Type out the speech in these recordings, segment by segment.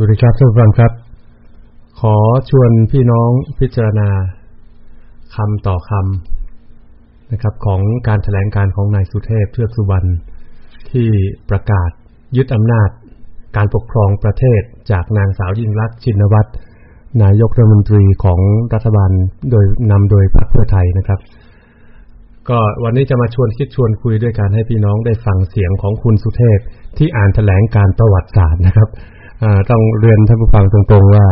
สวัสดีครับท่านผู้ฟังครับ ขอชวนพี่น้องพิจารณาคำต่อคำนะครับของการถแถลงการของนายสุเทพเทือกสุวรรณที่ประกาศยึดอำนาจการปกครองประเทศจากนางสาวยิ่งรักชินวัตรนายกรัฐมนตรีของรัฐบาลโดยนำโดยพรรคเพื่อไทยนะครับ ก็วันนี้จะมาชวนคิดชวนคุยด้วยการให้พี่น้องได้ฟังเสียงของคุณสุเทพที่อ่านแถลงการประวัติศาสตร์นะครับ ต้องเรียนท่านผู้ฟังตรงๆว่า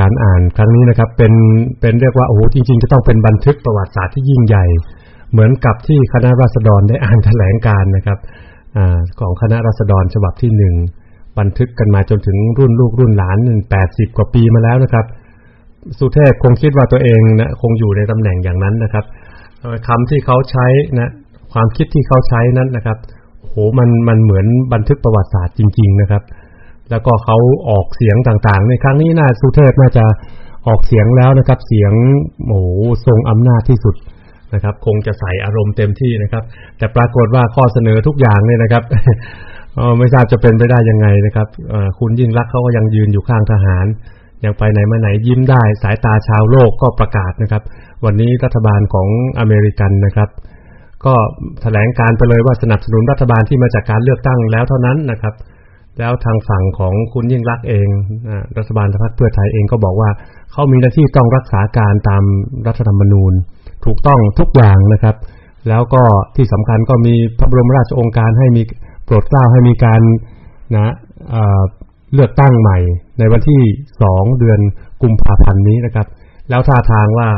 การอ่านครั้งนี้นะครับเป็นเป็นเรียกว่าโอ้โหจริงๆ จะต้องเป็นบันทึกประวัติศาสตร์ที่ยิ่งใหญ่ เหมือนกับที่คณะราษฎรได้อ่านแถลงการนะครับอของคณะราษฎรฉบับที่หนึ่งบันทึกกันมาจนถึงรุ่นลูกรุ่นหลานหนึ่งแปดสิบกว่าปีมาแล้วนะครับ สุเทพคงคิดว่าตัวเองนะคงอยู่ในตำแหน่งอย่างนั้นนะครับคำที่เขาใช้นะความคิดที่เขาใช้นั้นนะครับโหมันมันเหมือนบันทึกประวัติศาสตร์จริง ๆ นะครับ แล้วก็เขาออกเสียงต่างๆ ในครั้งนี้น่าสุเทพน่าจะออกเสียงแล้วนะครับ เสียงโอ้ทรงอำนาจที่สุดนะครับ คงจะใส่อารมณ์เต็มที่นะครับ แต่ปรากฏว่าข้อเสนอทุกอย่างเนี่ยนะครับไม่ทราบจะเป็นไปได้ยังไงนะครับคุณยิ่งรักเขาก็ยังยืนอยู่ข้างทหาร ยังไปไหนมาไหนยิ้มได้ สายตาชาวโลกก็ประกาศนะครับ วันนี้รัฐบาลของอเมริกันนะครับ ก็แถลงการไปเลยว่าสนับสนุนรัฐบาลที่มาจากการเลือกตั้งแล้วเท่านั้นนะครับ แล้วทางฝั่งของคุณยิ่งรักเองรัฐบาลพรรคเพื่อไทยเองก็บอกว่าเขามีหน้าที่ต้องรักษาการตามรัฐธรรมนูญ ถูกต้องทุกอย่างนะครับ แล้วก็ที่สำคัญก็มีพระบรมราชโองการให้มีโปรดเกล้าให้มีการนะเลือกตั้งใหม่ ในวันที่สองเดือนกุมภาพันธ์นี้นะครับ แล้วท่าทางว่า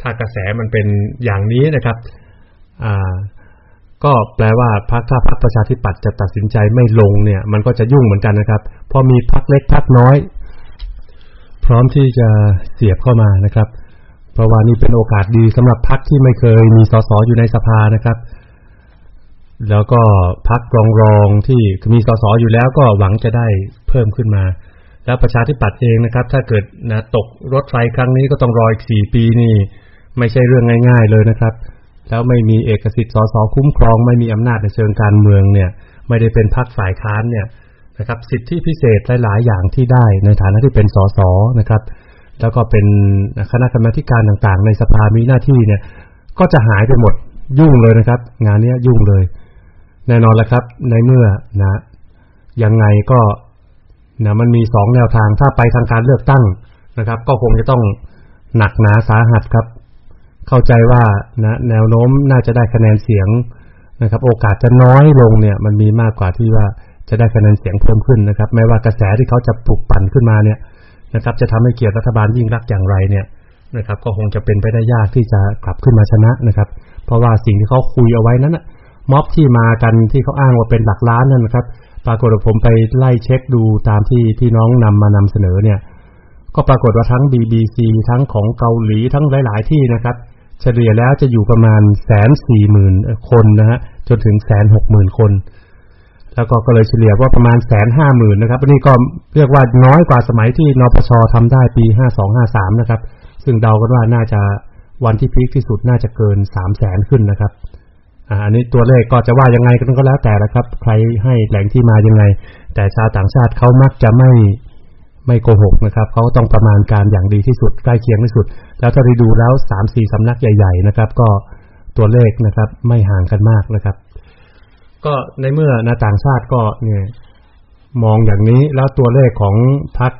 ถ้ากระแสมันเป็นอย่างนี้นะครับ ก็แปลว่าพรรคถ้าพรรคประชาธิปัตย์จะตัดสินใจไม่ลงเนี่ย มันก็จะยุ่งเหมือนกันนะครับพอมีพรรคเล็กพรรคน้อย พร้อมที่จะเสียบเข้ามานะครับ เพราะว่านี่เป็นโอกาสดีสำหรับพรรคที่ไม่เคยมีสสอยู่ในสภานะครับ แล้วก็พรรครองรองที่มีสสอยู่แล้วก็หวังจะได้เพิ่มขึ้นมา แล้วประชาธิปัตย์เองนะครับ ถ้าเกิดนะตกรถไฟครั้งนี้ก็ต้องรออีกสี่ปีนี่ ไม่ใช่เรื่องง่าย ๆ เลยนะครับ แล้วไม่มีเอกสิทธิ์สสคุ้มครอง ไม่มีอำนาจในเชิงการเมืองเนี่ย ไม่ได้เป็นพรรคฝ่ายค้านเนี่ยนะครับ สิทธิพิเศษหลาย ๆ อย่างที่ได้ในฐานะที่เป็นสสนะครับ แล้วก็เป็นคณะกรรมการต่าง ๆ ในสภามีหน้าที่เนี่ย ก็จะหายไปหมดยุ่งเลยนะครับ งานนี้ยุ่งเลย แน่นอนแล้วครับ ในเมื่อนะยังไงก็นะมันมีสองแนวทางถ้าไปทางการเลือกตั้งนะครับ ก็คงจะต้องหนักหนาสาหัสครับ เข้าใจว่านะแนวโน้มน่าจะได้คะแนนเสียงนะครับ โอกาสจะน้อยลงเนี่ย มันมีมากกว่าที่ว่าจะได้คะแนนเสียงเพิ่มขึ้นนะครับ แม้ว่ากระแสที่เขาจะปลุกปั่นขึ้นมาเนี่ยนะครับ จะทำให้เกียรติรัฐบาลยิ่งรักอย่างไรเนี่ยนะครับ ก็คงจะเป็นไปได้ยากที่จะกลับขึ้นมาชนะนะครับ เพราะว่าสิ่งที่เขาคุยเอาไว้นั้นม็อบที่มากันที่เขาอ้างว่าเป็นหลักล้านนั่นนะครับ ปรากฏว่าผมไปไล่เช็คดูตามที่พี่น้องนำมานำเสนอเนี่ย ก็ปรากฏว่าทั้ง BBC ทั้งของเกาหลีทั้งหลาย ๆ ที่นะครับ เฉลี่ยแล้วจะอยู่ประมาณแสนสี่หมื่นคนนะฮะจนถึงแสนหกหมื่นคน แล้วก็ก็เลยเฉลี่ยว่าประมาณแสนห้าหมื่นนะครับอันนี้ก็เรียกว่าน้อยกว่าสมัยที่นปชทำได้ปีห้าสองห้าสามนะครับ ซึ่งเดากันว่าน่าจะวันที่พีคที่สุดน่าจะเกินสามแสนขึ้นนะครับอันนี้ตัวเลขก็จะว่ายังไงก็แล้วแต่ละครับ ใครให้แหล่งที่มายังไง แต่ชาวต่างชาติเขามักจะไม่ ไม่โกหกนะครับเขาต้องประมาณการอย่างดีที่สุดใกล้เคียงที่สุด แล้วถ้าได้ดูแล้วสามสี่สำนักใหญ่ ๆ นะครับ ก็ตัวเลขนะครับ ไม่ห่างกันมากนะครับ ก็ในเมื่อนาต่างชาติก็เนี่ยมองอย่างนี้แล้วตัวเลขของพรรค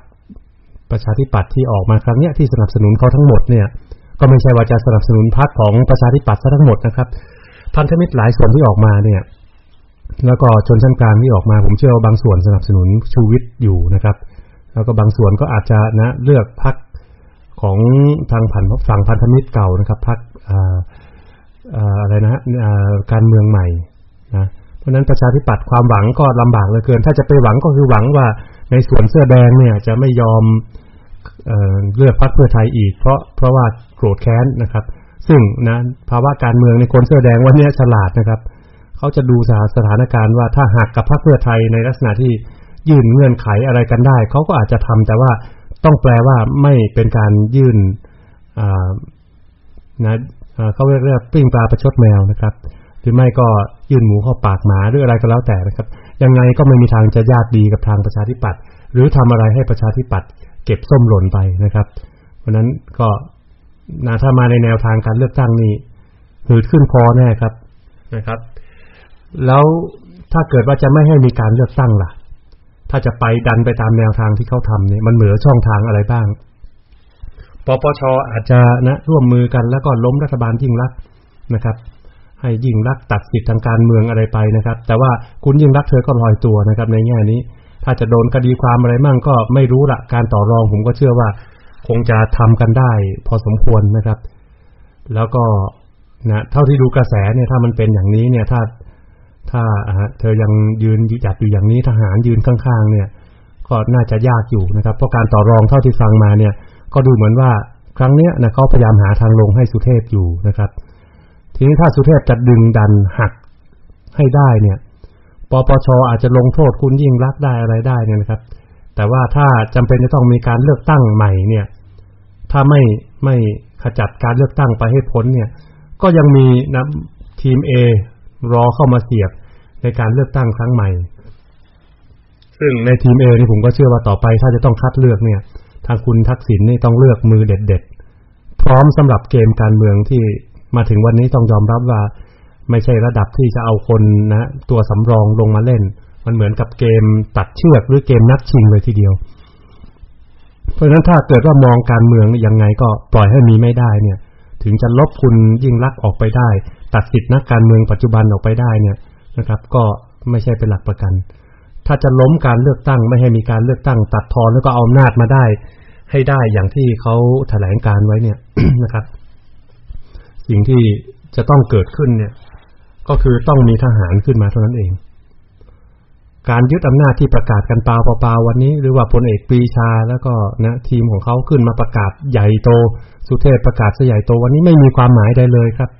ประชาธิปัตย์ที่ออกมาครั้งนี้ที่สนับสนุนเขาทั้งหมดเนี่ย ก็ไม่ใช่ว่าจะสนับสนุนพรรคของประชาธิปัตย์ซะทั้งหมดนะครับ พันธมิตรหลายส่วนที่ออกมาเนี่ย แล้วก็ชนชั้นกลางที่ออกมา ผมเชื่อว่าบางส่วนสนับสนุนชูวิทย์อยู่นะครับ แล้วก็บางส่วนก็อาจจะนะเลือกพักของทางผันฝั่งพันธมิตรเก่านะครับพักอะไรนะการเมืองใหม่นะเพราะนั้นประชาธิปัตย์ความหวังก็ลำบากเหลือเกิน ถ้าจะไปหวังก็คือหวังว่าในส่วนเสื้อแดงเนี่ยจะไม่ยอมเอเลือกพรรคเพื่อไทยอีก เพราะเพราะว่าโกรธแค้นนะครับ ซึ่งนะภาวะการเมืองในคนเสื้อแดงวันนี้ฉลาดนะครับ เขาจะดูสถานการณ์ว่าถ้าหักกับพรรคเพื่อไทยในลักษณะที่ ยื่นเงื่อนไขอะไรกันได้ เขาก็อาจจะทำแต่ว่าต้องแปลว่าไม่เป็นการยื่นนะเขาเรียกเรียกปิ้งปลาประชดแมวนะครับ หรือไม่ก็ยื่นหมูเข้าปากหมาหรืออะไรก็แล้วแต่นะครับ ยังไงก็ไม่มีทางจะญาติดีกับทางประชาธิปัตย์หรือทำอะไรให้ประชาธิปัตย์เก็บส้มหล่นไปนะครับ เพราะนั้นก็นะถ้ามาในแนวทางการเลือกตั้งนี่หืดขึ้นคอแน่ครับนะครับ แล้วถ้าเกิดว่าจะไม่ให้มีการเลือกตั้งล่ะ ถ้าจะไปดันไปตามแนวทางที่เขาทำเนี่ยมันเหลือช่องทางอะไรบ้าง ปปชอาจจะนะร่วมมือกันแล้วก็ล้มรัฐบาลยิ่งรักนะครับ ให้ยิ่งรักตัดสิทธิทางการเมืองอะไรไปนะครับ แต่ว่าคุณยิ่งรักเธอก็ลอยตัวนะครับ ในแง่นี้ ถ้าจะโดนคดีความอะไรมั่งก็ไม่รู้ละการต่อรองผมก็เชื่อว่า คงจะทำกันได้ พอสมควรนะครับ แล้วก็นะเท่าที่ดูกระแสเนี่ยถ้ามันเป็นอย่างนี้เนี่ยถ้า ถ้าเธอยังยืนจัดอยู่อย่างนี้ทหารยืนข้างๆ เนี่ย ก็น่าจะยากอยู่นะครับ เพราะการต่อรองเท่าที่ฟังมาเนี่ย ก็ดูเหมือนว่าครั้งเนี้ยนะเขาพยายามหาทางลงให้สุเทพอยู่นะครับ ทีนี้ถ้าสุเทพจะดึงดันหักให้ได้เนี่ยปปชอาจจะลงโทษคุณยิ่งรักได้อะไรได้เนี่ยนะครับ แต่ว่าถ้าจำเป็นจะต้องมีการเลือกตั้งใหม่เนี่ย ถ้าไม่ไม่ขจัดการเลือกตั้งไปให้พ้นเนี่ย ก็ยังมีนะทีม A รอเข้ามาเสียบในการเลือกตั้งครั้งใหม่ ซึ่งในทีม A นี่ผมก็เชื่อว่าต่อไปถ้าจะต้องคัดเลือกเนี่ย ทางคุณทักษิณนี่ต้องเลือกมือเด็ดๆ พร้อมสำหรับเกมการเมืองที่มาถึงวันนี้ต้องยอมรับว่า ไม่ใช่ระดับที่จะเอาคนนะตัวสำรองลงมาเล่น มันเหมือนกับเกมตัดเชือกหรือเกมนัดชิงเลยทีเดียว เพราะฉะนั้นถ้าเกิดว่ามองการเมืองยังไงก็ปล่อยให้มีไม่ได้เนี่ย ถึงจะลบคุณยิ่งลักออกไปได้ ตัดสิทธินักการเมืองปัจจุบันออกไปได้เนี่ยนะครับ ก็ไม่ใช่เป็นหลักประกัน ถ้าจะล้มการเลือกตั้งไม่ให้มีการเลือกตั้ง ตัดทอนแล้วก็เอาอำนาจมาได้ ให้ได้อย่างที่เขาแถลงการไว้เนี่ยนะครับ สิ่งที่จะต้องเกิดขึ้นเนี่ย ก็คือต้องมีทหารขึ้นมาเท่านั้นเอง การยึดอำนาจที่ประกาศกันเปล่าเปล่าวันนี้ หรือว่าพลเอกปรีชาแล้วก็นะทีมของเขาขึ้นมาประกาศใหญ่โต สุเทพประกาศซะใหญ่โตวันนี้ไม่มีความหมายใดเลยครับ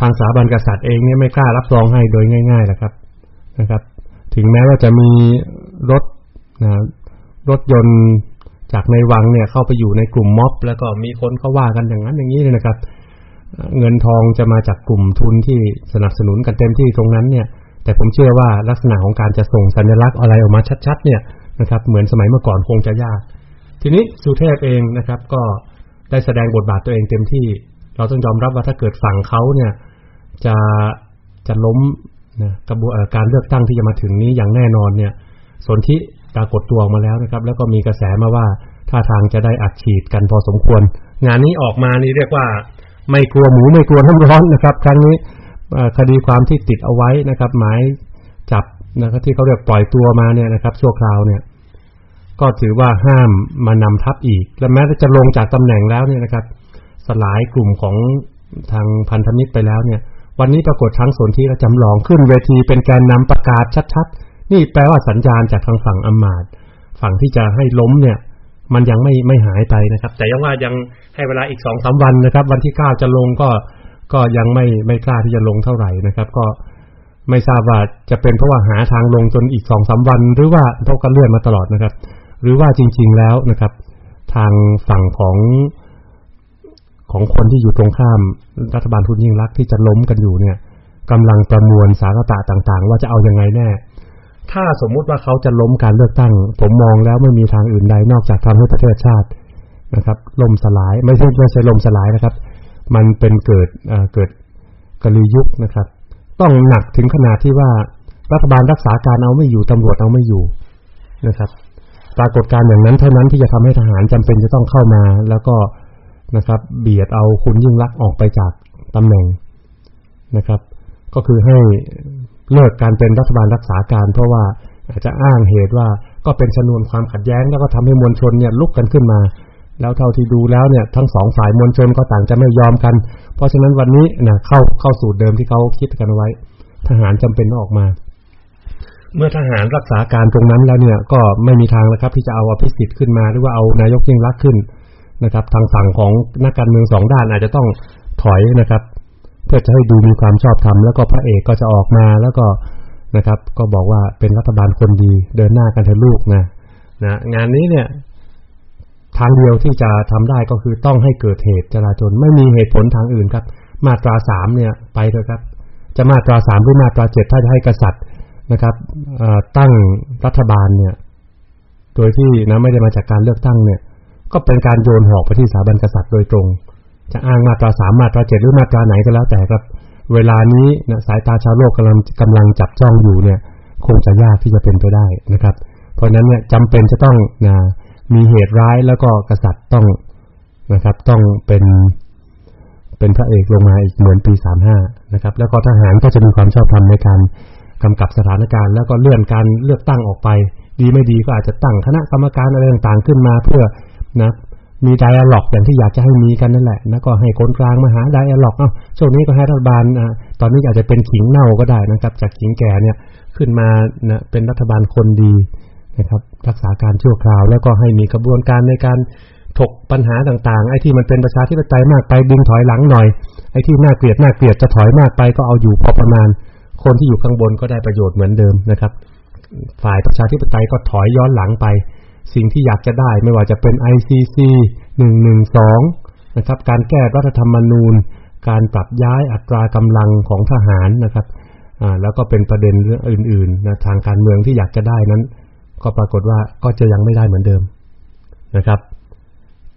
ทางสถาบันกษัตริย์เองเนี่ยไม่กล้ารับรองให้โดยง่ายๆแหละครับนะครับ ถึงแม้ว่าจะมีรถนะรถยนต์จากในวังเนี่ยเข้าไปอยู่ในกลุ่มม็อบ แล้วก็มีคนเขาว่ากันอย่างนั้นอย่างนี้เลยนะครับ เงินทองจะมาจากกลุ่มทุนที่สนับสนุนกันเต็มที่ตรงนั้นเนี่ย แต่ผมเชื่อว่าลักษณะของการจะส่งสัญลักษณ์อะไรออกมาชัด ๆ เนี่ยนะครับ เหมือนสมัยเมื่อก่อนคงจะยาก ทีนี้สุเทพเองนะครับ ก็ได้แสดงบทบาทตัวเองเต็มที่ เราต้องยอมรับว่าถ้าเกิดฝั่งเขาเนี่ยจะจะล้มนะกระบวนการเลือกตั้งที่จะมาถึงนี้อย่างแน่นอนเนี่ยสนธิปรากฏตัวออกมาแล้วนะครับ แล้วก็มีกระแสมาว่าท่าทางจะได้อัดฉีดกันพอสมควร งานนี้ออกมานี่เรียกว่าไม่กลัวหมูไม่กลัวน้ำร้อนนะครับ ครั้งนี้คดีความที่ติดเอาไว้นะครับ หมายจับนะครับที่เขาเรียกปล่อยตัวมาเนี่ยนะครับ ชั่วคราวเนี่ย ก็ถือว่าห้ามมานำทัพอีก และแม้จะลงจากตำแหน่งแล้วเนี่ยนะครับ สลายกลุ่มของทางพันธมิตรไปแล้วเนี่ย วันนี้ปรากฏทั้งสนที่และจำลองขึ้นเวทีเป็นแกนนำประกาศชัดๆ นี่แปลว่าสัญญาณจากทางฝั่งอมาตฝั่งที่จะให้ล้มเนี่ย มันยังไม่ไม่หายไปนะครับ แต่ยังว่ายังให้เวลาอีกสองสาวันนะครับ วันที่เก้าจะลงก็ก็ยังไม่ไม่กล้าที่จะลงเท่าไหร่นะครับ ก็ไม่ทราบว่าจะเป็นเพราะว่าหาทางลงจนอีกสองสาวัน หรือว่าเพราะกันเลื่อนมาตลอดนะครับ หรือว่าจริง ๆแล้วนะครับ ทางฝั่งของ ของคนที่อยู่ตรงข้ามรัฐบาลทุนยิ่งรักที่จะล้มกันอยู่เนี่ยกำลังประมวลสารตะต่างๆ ว่าจะเอายังไงแน่ ถ้าสมมุติว่าเขาจะล้มการเลือกตั้ง ผมมองแล้วไม่มีทางอื่นใดนอกจากทำให้ประเทศชาตินะครับล่มสลายไม่ใช่ไม่ใช่ล่มสลายนะครับ มันเป็นเกิดเกิดกลียุคนะครับ ต้องหนักถึงขนาดที่ว่ารัฐบาลรักษาการเอาไม่อยู่ตำรวจเอาไม่อยู่นะครับ ปรากฏการณ์อย่างนั้นเท่านั้นที่จะทำให้ทหารจำเป็นจะต้องเข้ามา แล้วก็ นะครับ เบียดเอาคุณยิ่งลักออกไปจากตำแหน่งนะครับ ก็คือให้เลิกการเป็นรัฐบาลรักษาการ เพราะว่าอาจจะอ้างเหตุว่าก็เป็นชนวนความขัดแย้ง แล้วก็ทำให้มวลชนเนี่ยลุกกันขึ้นมา แล้วเท่าที่ดูแล้วเนี่ยทั้งสองฝ่ายมวลชนก็ต่างจะไม่ยอมกัน เพราะฉะนั้นวันนี้นะเข้าเข้าสู่เดิมที่เขาคิดกันไว้ ทหารจำเป็นต้องออกมา เมื่อทหารรักษาการตรงนั้นแล้วเนี่ยก็ไม่มีทางแล้วครับ ที่จะเอาอภิสิทธิ์ขึ้นมา หรือว่าเอานายกยิ่งรักขึ้น นะครับ ทางฝั่งของนักการเมืองสองด้านอาจจะต้องถอยนะครับ เพื่อจะให้ดูมีความชอบธรรมแล้วก็พระเอกก็จะออกมาแล้วก็นะครับ ก็บอกว่าเป็นรัฐบาลคนดีเดินหน้ากันเถอะลูกนะนะงานนี้เนี่ยทางเดียวที่จะทำได้ก็คือต้องให้เกิดเหตุจราจนไม่มีเหตุผลทางอื่นครับ มาตราสามเนี่ยไปเถอะครับ จะมาตราสามหรือมาตราเจ็ดถ้าจะให้กษัตริย์นะครับตั้งรัฐบาลเนี่ย โดยที่นะไม่ได้มาจากการเลือกตั้งเนี่ย ก็เป็นการโยนหอกไปที่สถาบันกษัตริย์โดยตรง จะอ้างมาตราสามมาตราเจ็ดหรือมาตราไหนก็แล้วแต่ครับ เวลานี้นะสายตาชาวโลกกำลังกำลังจับจ้องอยู่เนี่ยคงจะยากที่จะเป็นไปได้นะครับ เพราะนั้นเนี่ยจำเป็นจะต้องนะมีเหตุร้ายแล้วก็กษัตริย์ต้องนะครับ ต้องเป็นเป็นพระเอกลงมาอีกเหมือนปีสามห้านะครับ แล้วก็ทหารก็จะมีความชอบธรรมในการกำกับสถานการณ์ แล้วก็เลื่อนการเลือกตั้งออกไป ดีไม่ดีก็อาจจะตั้งคณะกรรมการอะไรต่างๆขึ้นมา เพื่อ นะมีไดอะล็อกอย่างที่อยากจะให้มีกันนั่นแหละแล้วก็ให้คนกลางมาหาไดอะล็อกเอ้าช่วงนี้ก็ให้รัฐบาลอ่าตอนนี้อาจจะเป็นขิงเน่าก็ได้นะครับ จากขิงแก่เนี่ยขึ้นมานะเป็นรัฐบาลคนดีนะครับ รักษาการชั่วคราวแล้วก็ให้มีกระบวนการในการถกปัญหาต่างๆ ไอ้ที่มันเป็นประชาธิปไตยมากไปดึงถอยหลังหน่อย ไอ้ที่น่าเกลียดน่าเกลียดจะถอยมากไปก็เอาอยู่พอประมาณ คนที่อยู่ข้างบนก็ได้ประโยชน์เหมือนเดิมนะครับ ฝ่ายประชาธิปไตยก็ถอยย้อนหลังไป สิ่งที่อยากจะได้ไม่ว่าจะเป็น ICC 112 นะครับ การแก้รัฐธรรมนูญ การปรับย้ายอัตรากำลังของทหารนะครับแล้วก็เป็นประเด็นเรื่องอื่นๆนะทางการเมืองที่อยากจะได้นั้น ก็ปรากฏว่าก็จะยังไม่ได้เหมือนเดิมนะครับ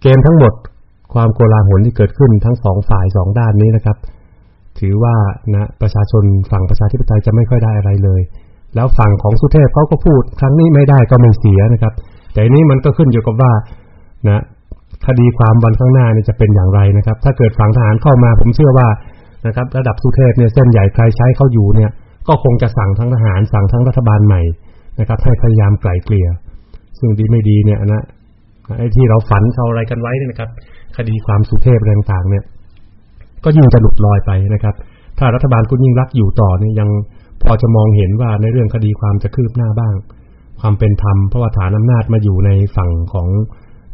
เกมทั้งหมดความโกลาหลที่เกิดขึ้นทั้งสองฝ่ายสองด้านนี้นะครับ ถือว่านะประชาชนฝั่งประชาธิปไตยจะไม่ค่อยได้อะไรเลย แล้วฝั่งของสุเทพเขาก็พูด ครั้งนี้ไม่ได้ก็ไม่เสียนะครับ แต่นี้มันก็ขึ้นอยู่กับว่านะคดีความวันข้างหน้านี่จะเป็นอย่างไรนะครับ ถ้าเกิดฝั่งทหารเข้ามาผมเชื่อว่านะครับ ระดับสุเทพเนี่ยเส้นใหญ่ใครใช้เขาอยู่เนี่ย ก็คงจะสั่งทั้งทหารสั่งทั้งรัฐบาลใหม่นะครับ ให้พยายามไกล่เกลี่ย ซึ่งดีไม่ดีเนี่ยนะไอ้ที่เราฝันเขาอะไรกันไว้นี่นะครับ คดีความสุเทพอะไรต่างๆเนี่ย ก็ยิ่งจะหลุดลอยไปนะครับ ถ้ารัฐบาลคุณยิ่งรักอยู่ต่อเนี่ยยังพอจะมองเห็นว่าในเรื่องคดีความจะคืบหน้าบ้าง ความเป็นธรรมเพราะว่าฐานอำนาจมาอยู่ในฝั่งของ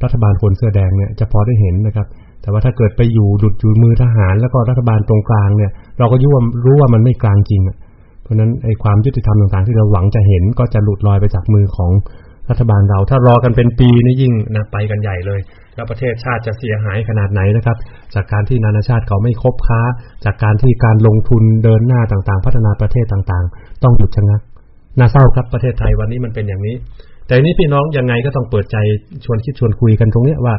รัฐบาลคนเสื้อแดงเนี่ยจะพอได้เห็นนะครับ แต่ว่าถ้าเกิดไปอยู่ดุดอยู่มือทหาร แล้วก็รัฐบาลตรงกลางเนี่ย เราก็ยุ่วรู้ว่ามันไม่กลางจริง เพราะนั้นไอ้ความยุติธรรมต่างๆ ที่เราหวังจะเห็นก็จะหลุดลอยไปจากมือของรัฐบาลเรา ถ้ารอกันเป็นปีนี่ยิ่งนะไปกันใหญ่เลย แล้วประเทศชาติจะเสียหายขนาดไหนนะครับ จากการที่นานาชาติเขาไม่คบค้า จากการที่การลงทุนเดินหน้าต่างๆ พัฒนาประเทศต่างๆ ต้องหยุดชะงัก น่าเศร้าครับประเทศไทยวันนี้มันเป็นอย่างนี้ แต่นี้พี่น้องยังไงก็ต้องเปิดใจชวนคิดชวนคุยกันตรงเนี้ยว่า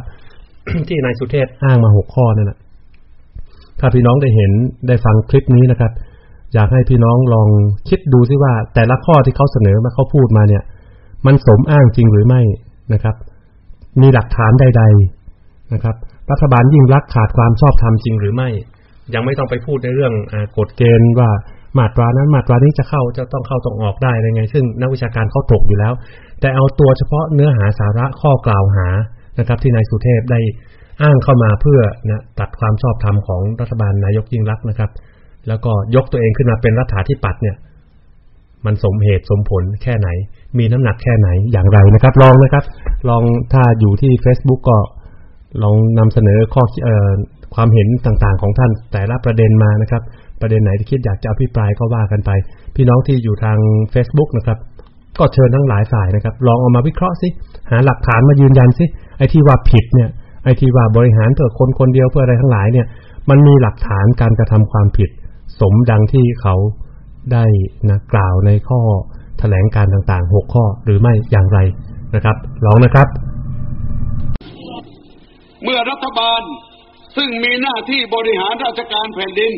ที่นายสุเทพอ้างมาหกข้อนั่นแหละถ้าพี่น้องได้เห็นได้ฟังคลิปนี้นะครับ อยากให้พี่น้องลองคิดดูซิว่า แต่ละข้อที่เขาเสนอมาเขาพูดมาเนี่ย มันสมอ้างจริงหรือไม่นะครับ มีหลักฐานใด ๆนะครับ รัฐบาลยิ่งรักขาดความชอบธรรมจริงหรือไม่ ยังไม่ต้องไปพูดในเรื่องอกฎเกณฑ์ว่า มาตรานั้นมาตรานี้จะเข้าจะต้องเข้าต้องออกได้ยังไง ซึ่งนักวิชาการเขาถกอยู่แล้ว แต่เอาตัวเฉพาะเนื้อหาสาระข้อกล่าวหานะครับ ที่นายสุเทพได้อ้างเข้ามาเพื่อนะตัดความชอบธรรมของรัฐบาลนายกยิ่งรักนะครับ แล้วก็ยกตัวเองขึ้นมาเป็นรัฐาธิปัตย์เนี่ย มันสมเหตุสมผลแค่ไหน มีน้ำหนักแค่ไหนอย่างไรนะครับ ลองนะครับ ลองถ้าอยู่ที่ Facebook ก็ลองนำเสนอข้ออ ความเห็นต่างๆของท่านแต่ละประเด็นมานะครับ ประเด็นไหนที่คิดอยากจะอภิปรายก็ว่ากันไป พี่น้องที่อยู่ทาง Facebook นะครับ ก็เชิญทั้งหลายฝ่ายนะครับ ลองเอามาวิเคราะห์สิหาหลักฐานมายืนยันสิไอ้ที่ว่าผิดเนี่ยไอ้ที่ว่าบริหารเพื่อคนคนเดียวเพื่ออะไรทั้งหลายเนี่ย มันมีหลักฐานการกระทำความผิด สมดังที่เขาได้นะกล่าวในข้อแถลงการต่างๆ 6 ข้อหรือไม่อย่างไรนะครับลองนะครับ เมื่อรัฐบาล ซึ่งมีหน้าที่บริหารราชการแผ่นดิน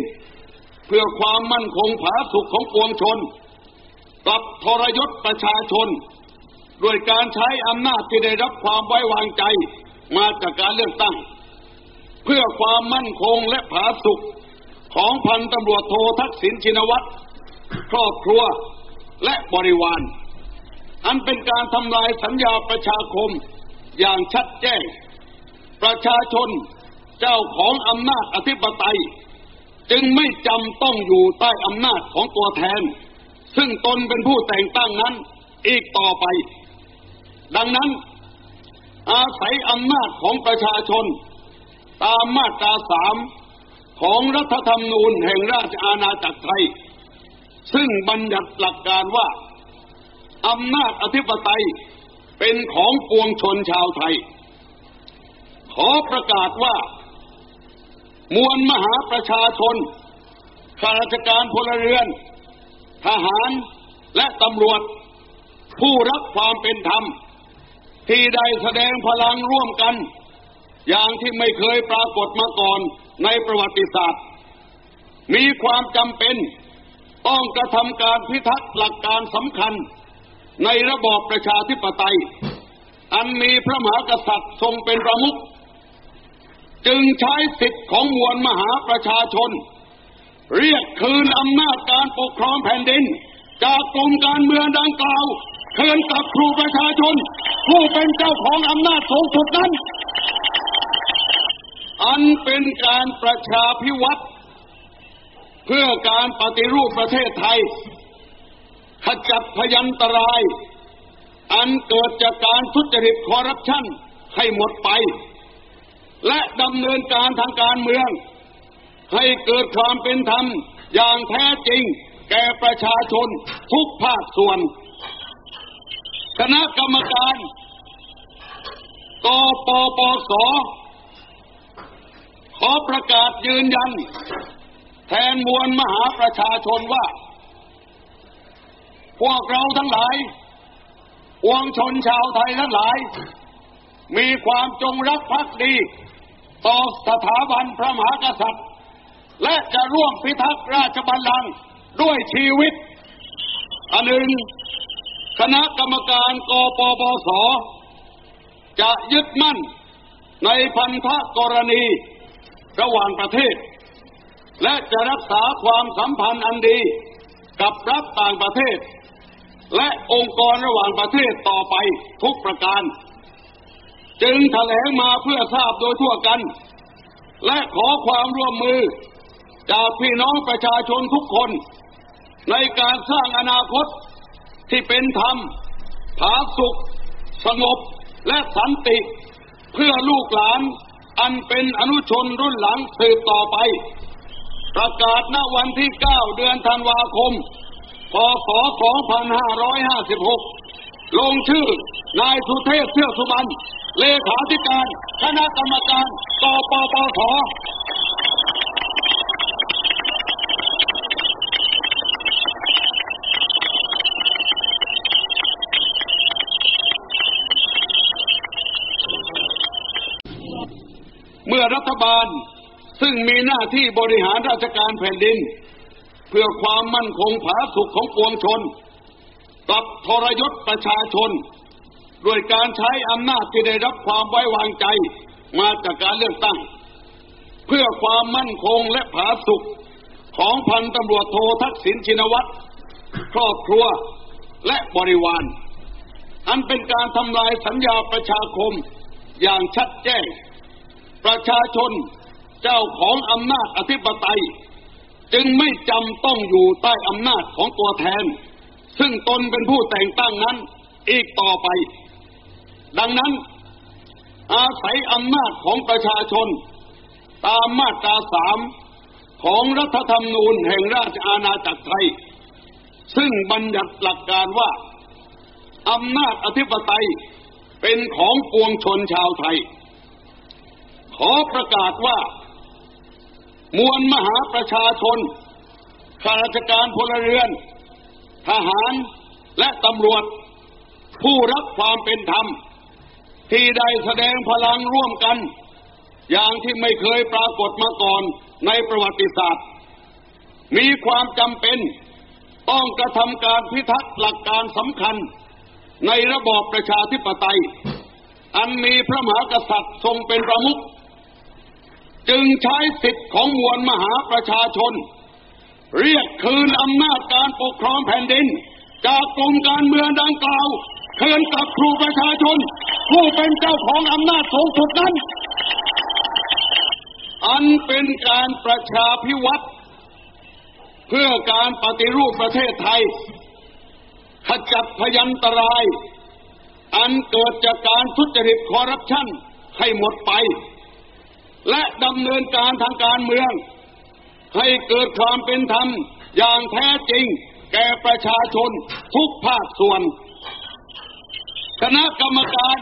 เพื่อความมั่นคงผาสุกของปวงชนกลับทรยศประชาชน ด้วยการใช้อำนาจที่ได้รับความไว้วางใจมาจากการเลือกตั้ง เพื่อความมั่นคงและผาสุกของพันตำรวจโททักษิณชินวัตรครอบครัวและบริวาร อันเป็นการทำลายสัญญาประชาคมอย่างชัดแจ้ง ประชาชน เจ้าของอำนาจอธิปไตย จึงไม่จำต้องอยู่ใต้อำนาจของตัวแทน ซึ่งตนเป็นผู้แต่งตั้งนั้นอีกต่อไป ดังนั้น อาศัยอำนาจของประชาชน ตามมาตราสามของรัฐธรรมนูญแห่งราชอาณาจักรไทย ซึ่งบัญญัติหลักการว่าอำนาจอธิปไตยเป็นของปวงชนชาวไทย ขอประกาศว่า มวลมหาประชาชนข้าราชการพลเรือน ทหารและตำรวจ ผู้รักความเป็นธรรม ที่ได้แสดงพลังร่วมกัน อย่างที่ไม่เคยปรากฏมาก่อนในประวัติศาสตร์ มีความจำเป็นต้องกระทำการพิทักษ์หลักการสำคัญ ในระบอบประชาธิปไตย อันมีพระมหากษัตริย์ทรงเป็นประมุข จึงใช้สิทธิ์ของมวลมหาประชาชน เรียกคืนอำนาจการปกครองแผ่นดิน จากกลุ่มการเมืองดังกล่าวคืนกับครูประชาชน ผู้เป็นเจ้าของอำนาจสูงสุดนั้น อันเป็นการประชาพิวัตรเพื่อการปฏิรูปประเทศไทย ขจัดพยันตราย อันเกิดจากการทุจริตคอร์รัปชันให้หมดไป และดำเนินการทางการเมือง ให้เกิดความเป็นธรรมอย่างแท้จริง แก่ประชาชนทุกภาคส่วน คณะกรรมการกปปสขอประกาศยืนยัน แทนมวลมหาประชาชนว่า พวกเราทั้งหลาย วงชนชาวไทยทั้งหลาย มีความจงรักภักดี ต่อสถาบันพระมหากษัตริย์ และจะร่วมพิทักษ์ราชบัลลังก์ด้วยชีวิต อันหนึ่ง คณะกรรมการกปปส จะยึดมั่นในพันธกรณีระหว่างประเทศ และจะรักษาความสัมพันธ์อันดีกับรัฐต่างประเทศ และองค์กรระหว่างประเทศต่อไปทุกประการ จึงแถลงมาเพื่อทราบโดยทั่วกัน และขอความร่วมมือ จากพี่น้องประชาชนทุกคน ในการสร้างอนาคตที่เป็นธรรม ผาสุข สงบและสันติ เพื่อลูกหลานอันเป็นอนุชนรุ่นหลังสืบต่อไป ประกาศณวันที่ 9 เดือนธันวาคม พศ 2556 ลงชื่อนายสุเทพเทือกสุบรรณ เลขาธิการคณะกรรมการกปปสเมื่อรัฐบาลซึ่งมีหน้าที่บริหารราชการแผ่นดิน เพื่อความมั่นคงผาสุกของปวงชนกับทรยศประชาชน ด้วยการใช้อำนาจที่ได้รับความไว้วางใจมาจากการเลือกตั้ง เพื่อความมั่นคงและผาสุกของพันตำรวจโททักษิณชินวัตรครอบครัวและบริวาร อันเป็นการทำลายสัญญาประชาคมอย่างชัดแจ้ง ประชาชนเจ้าของอำนาจอธิปไตย จึงไม่จำต้องอยู่ใต้อำนาจของตัวแทน ซึ่งตนเป็นผู้แต่งตั้งนั้นอีกต่อไป ดังนั้น อาศัยอำนาจของประชาชน ตามมาตราสามของรัฐธรรมนูญแห่งราชอาณาจักรไทย ซึ่งบัญญัติหลักการว่า อำนาจอธิปไตยเป็นของปวงชนชาวไทย ขอประกาศว่า มวลมหาประชาชนข้าราชการพลเรือน ทหารและตำรวจ ผู้รักความเป็นธรรม ที่ได้แสดงพลังร่วมกัน อย่างที่ไม่เคยปรากฏมาก่อนในประวัติศาสตร์ มีความจำเป็น ต้องกระทำการพิทักษ์หลักการสำคัญ ในระบอบประชาธิปไตย อันมีพระมหากษัตริย์ทรงเป็นประมุขจึงใช้สิทธิ์ของมวลมหาประชาชน เรียกคืนอำนาจการปกครองแผ่นดิน จากกลุ่มการเมืองดังกล่าว คืนกับครูประชาชน ผู้เป็นเจ้าของอำนาจสูงสุดนั้น อันเป็นการประชาพิวัตรเพื่อการปฏิรูปประเทศไทย ขจัดพยันตราย อันเกิดจากการทุจริตคอร์รัปชันให้หมดไป และดำเนินการทางการเมือง ให้เกิดความเป็นธรรมอย่างแท้จริง แก่ประชาชนทุกภาคส่วน คณะกรรมการ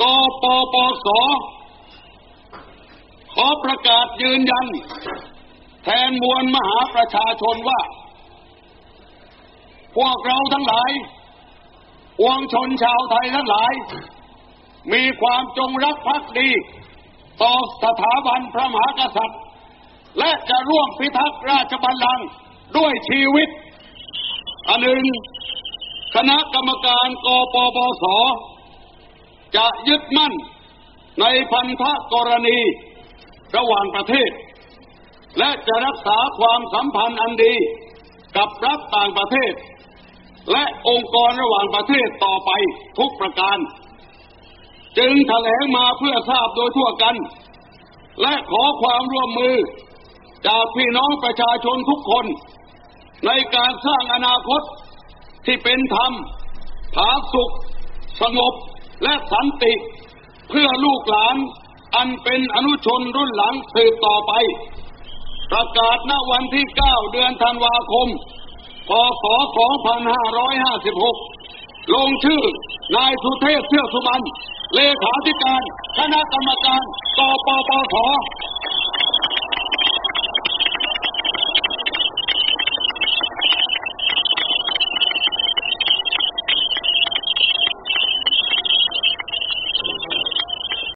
กปปส ขอประกาศยืนยัน แทนมวลมหาประชาชนว่า พวกเราทั้งหลายปวงชนชาวไทยทั้งหลาย มีความจงรักภักดี ต่อสถาบันพระมหากษัตริย์ และจะร่วมพิทักษ์ราชบัลลังก์ด้วยชีวิต อันหนึ่ง คณะกรรมการกปปส จะยึดมั่นในพันธกรณีระหว่างประเทศ และจะรักษาความสัมพันธ์อันดีกับรัฐต่างประเทศ และองค์กรระหว่างประเทศต่อไปทุกประการ จึงแถลงมาเพื่อทราบโดยทั่วกัน และขอความร่วมมือจากพี่น้องประชาชนทุกคน ในการสร้างอนาคต ที่เป็นธรรมผาสุข สงบและสันติ เพื่อลูกหลาน อันเป็นอนุชนรุ่นหลังสืบต่อไป ประกาศณวันที่ 9 เดือนธันวาคม พศ 2556 ลงชื่อนายสุเทพเทือสุบรรณเลขาธิการ คณะกรรมการกปปส